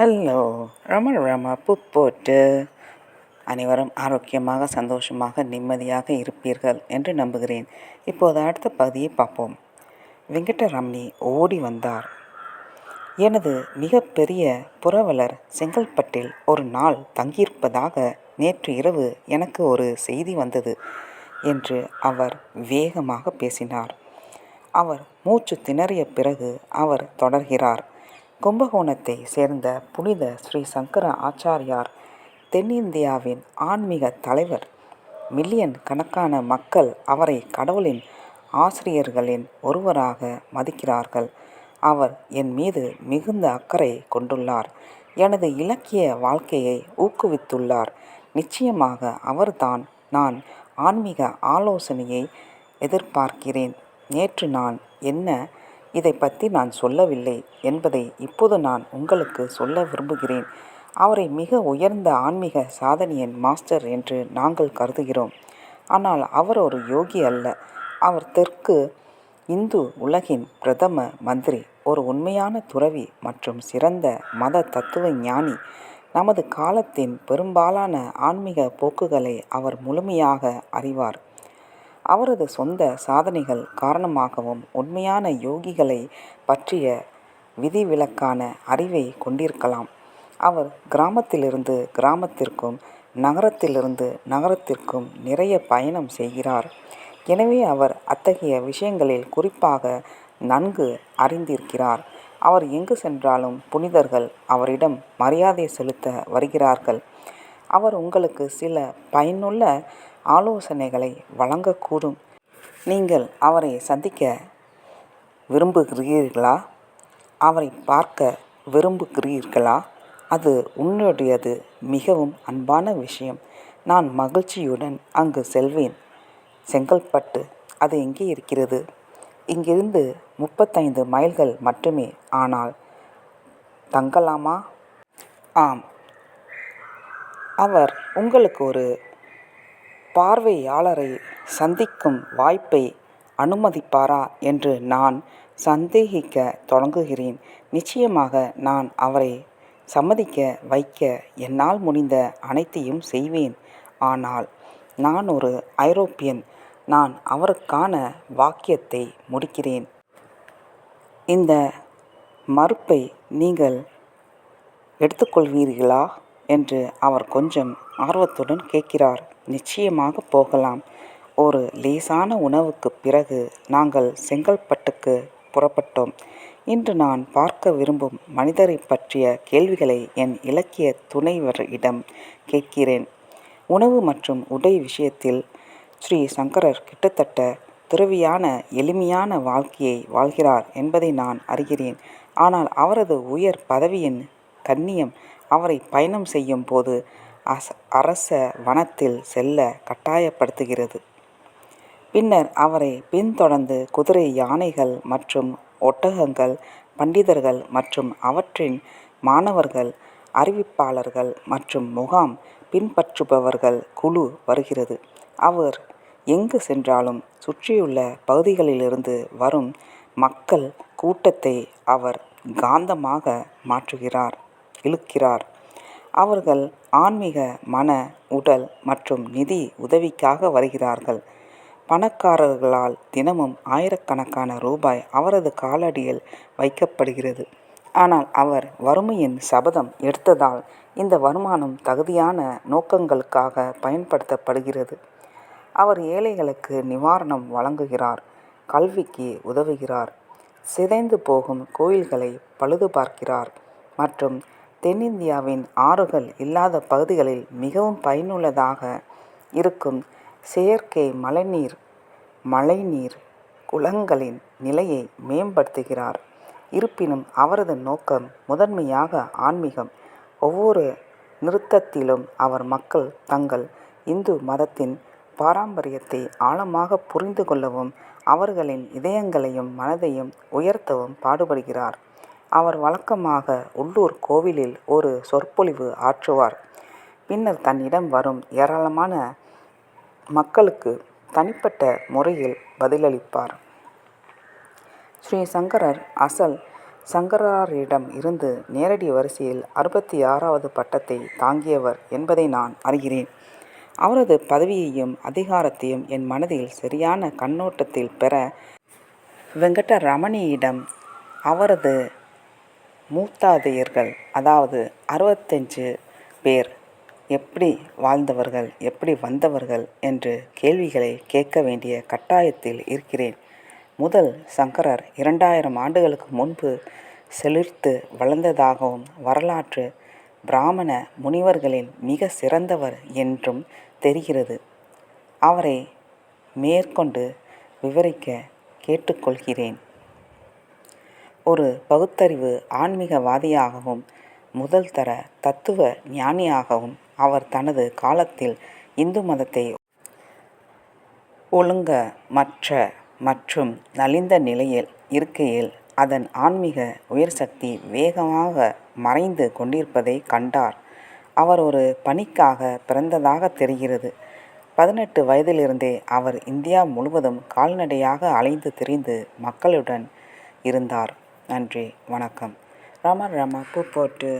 Hello ரம ரம புப்போட்டு அனைவரும் ஆரோக்கியமாக சந்தோஷமாக நிம்மதியாக இருப்பீர்கள் என்று நம்புகிறேன். இப்போது அடுத்த பகுதியை பார்ப்போம். வெங்கடரமணி ஓடி வந்தார். எனது மிகப்பெரிய புரவலர் செங்கல்பட்டில் ஒரு நாள் தங்கியிருப்பதாக நேற்று இரவு எனக்கு ஒரு செய்தி வந்தது என்று அவர் வேகமாக பேசினார். அவர் மூச்சு திணறிய பிறகு அவர் தொடர்கிறார். கும்பகோணத்தை சேர்ந்த புனித ஸ்ரீ சங்கர ஆச்சாரியார் தென்னிந்தியாவின் ஆன்மீக தலைவர் மில்லியன் கணக்கான மக்கள் அவரை கடவுளின் ஆசிரியர்களின் ஒருவராக மதிக்கிறார்கள். அவர் என் மீது மிகுந்த அக்கறை கொண்டுள்ளார். எனது இலக்கிய வாழ்க்கையை ஊக்குவித்துள்ளார். நிச்சயமாக அவர்தான் நான் ஆன்மீக ஆலோசனையை எதிர்பார்க்கிறேன். நேற்று நான் என்ன இதை பற்றி நான் சொல்லவில்லை என்பதை இப்போது நான் உங்களுக்கு சொல்ல விரும்புகிறேன். அவரை மிக உயர்ந்த ஆன்மீக சாதனையின் மாஸ்டர் என்று நாங்கள் கருதுகிறோம். ஆனால் அவர் ஒரு யோகி அல்ல. அவர் தெற்கு இந்து உலகின் பிரதம மந்திரி ஒரு உண்மையான துறவி மற்றும் சிறந்த மத தத்துவ ஞானி. நமது காலத்தின் பெரும்பாலான ஆன்மீக போக்குகளை அவர் முழுமையாக அறிவார். அவரது சொந்த சாதனைகள் காரணமாகவும் உண்மையான யோகிகளை பற்றிய விதிவிலக்கான அறிவை கொண்டிருக்கலாம். அவர் கிராமத்திலிருந்து கிராமத்திற்கும் நகரத்திலிருந்து நகரத்திற்கும் நிறைய பயணம் செய்கிறார். எனவே அவர் அத்தகைய விஷயங்களில் குறிப்பாக நன்கு அறிந்திருக்கிறார். அவர் எங்கு சென்றாலும் புனிதர்கள் அவரிடம் மரியாதை செலுத்த வருகிறார்கள். அவர் உங்களுக்கு சில பயனுள்ள ஆலோசனைகளை வழங்கக்கூடும். நீங்கள் அவரை சந்திக்க விரும்புகிறீர்களா? அவரை பார்க்க விரும்புகிறீர்களா? அது உன்னுடையது மிகவும் அன்பான விஷயம். நான் மகிழ்ச்சியுடன் அங்கு செல்வேன். செங்கல்பட்டு அது எங்கே இருக்கிறது? இங்கிருந்து முப்பத்தைந்து மைல்கள் மட்டுமே. ஆனால் தங்கலாமா? ஆம். அவர் உங்களுக்கு ஒரு பார்வையாளரை சந்திக்கும் வாய்ப்பை அனுமதிப்பாரா என்று நான் சந்தேகிக்க தொடங்குகிறேன். நிச்சயமாக நான் அவரை சம்மதிக்க வைக்க என்னால் முடிந்த அனைத்தையும் செய்வேன். ஆனால் நான் ஒரு ஐரோப்பியன். நான் அவருக்கான வாக்கியத்தை முடிக்கிறேன். இந்த மறுப்பை நீங்கள் எடுத்துக்கொள்வீர்களா? என்று அவர் கொஞ்சம் ஆர்வத்துடன் கேட்கிறார். நிச்சயமாக போகலாம். ஒரு லேசான உணவுக்குப் பிறகு நாங்கள் செங்கல்பட்டுக்கு புறப்பட்டோம். இன்று நான் பார்க்க விரும்பும் மனிதரை பற்றிய கேள்விகளை என் இலக்கிய துணைவரிடம் கேட்கிறேன். உணவு மற்றும் உடை விஷயத்தில் ஸ்ரீ சங்கரர் கிட்டத்தட்ட துறவியான எளிமையான வாழ்க்கையை வாழ்கிறார் என்பதை நான் அறிகிறேன். ஆனால் அவரது உயர் பதவியின் கண்ணியம் அவரை பயணம் செய்யும் போது அச அரச வனத்தில் செல்ல கட்டாயப்படுத்துகிறது. பின்னர் அவரை பின்தொடர்ந்து குதிரை யானைகள் மற்றும் ஒட்டகங்கள் பண்டிதர்கள் மற்றும் அவற்றின் மாணவர்கள் அறிவிப்பாளர்கள் மற்றும் முகாம் பின்பற்றுபவர்கள் குழு வருகிறது. அவர் எங்கு சென்றாலும் சுற்றியுள்ள பகுதிகளிலிருந்து வரும் மக்கள் கூட்டத்தை அவர் காந்தமாக மாற்றுகிறார் இழுக்கிறார். அவர்கள் ஆன்மீக மன உடல் மற்றும் நிதி உதவிக்காக வருகிறார்கள். பணக்காரர்களால் தினமும் ஆயிரக்கணக்கான ரூபாய் அவரது காலடியில் வைக்கப்படுகிறது. ஆனால் அவர் வறுமையின் சபதம் எடுத்ததால் இந்த வருமானம் தகுதியான நோக்கங்களுக்காக பயன்படுத்தப்படுகிறது. அவர் ஏழைகளுக்கு நிவாரணம் வழங்குகிறார் கல்விக்கு உதவுகிறார் சிதைந்து போகும் கோயில்களை பழுது பார்க்கிறார் மற்றும் தென்னிந்தியாவின் ஆறுகள் இல்லாத பகுதிகளில் மிகவும் பயனுள்ளதாக இருக்கும் செயற்கை மழைநீர் மழைநீர் குளங்களின் நிலையை மேம்படுத்துகிறார். இருப்பினும் அவரது நோக்கம் முதன்மையாக ஆன்மீகம். ஒவ்வொரு நிறுத்தத்திலும் அவர் மக்கள் தங்கள் இந்து மதத்தின் பாரம்பரியத்தை ஆழமாக புரிந்து கொள்ளவும் அவர்களின் இதயங்களையும் மனதையும் உயர்த்தவும் பாடுபடுகிறார். அவர் வழக்கமாக உள்ளூர் கோவிலில் ஒரு சொற்பொழிவு ஆற்றுவார் பின்னர் தன்னிடம் வரும் ஏராளமான மக்களுக்கு தனிப்பட்ட முறையில் பதிலளிப்பார் ஸ்ரீ சங்கரர் அசல் சங்கரரிடம் இருந்து நேரடி வரிசையில் அறுபத்தி ஆறாவது பட்டத்தை தாங்கியவர் என்பதை நான் அறிகிறேன். அவரது பதவியையும் அதிகாரத்தையும் என் மனதில் சரியான கண்ணோட்டத்தில் பெற வெங்கடரமணியிடம் அவரது மூதாதையர்கள் அதாவது அறுபத்தஞ்சு பேர் எப்படி வாழ்ந்தவர்கள் எப்படி வந்தவர்கள் என்று கேள்விகளை கேட்க வேண்டிய கட்டாயத்தில் இருக்கிறேன். முதல் சங்கரர் இரண்டாயிரம் ஆண்டுகளுக்கு முன்பு செழித்து வளர்ந்ததாகவும் வரலாற்று பிராமண முனிவர்களில் மிக சிறந்தவர் என்றும் தெரிகிறது. அவரை மேற்கொண்டு விவரிக்க கேட்டுக்கொள்கிறேன். ஒரு பகுத்தறிவு ஆன்மீகவாதியாகவும் முதல்தர தத்துவ ஞானியாகவும் அவர் தனது காலத்தில் இந்து மதத்தை ஒழுங்கமற்ற மற்றும் நலிந்த நிலையில் இருக்கையில் அதன் ஆன்மீக உயர்சக்தி வேகமாக மறைந்து கொண்டிருப்பதை கண்டார். அவர் ஒரு பணிக்காக பிறந்ததாக தெரிகிறது. பதினெட்டு வயதிலிருந்தே அவர் இந்தியா முழுவதும் கால்நடையாக அலைந்து திரிந்து மக்களுடன் இருந்தார். நன்றி வணக்கம். ராம ராமா பூ போட்டு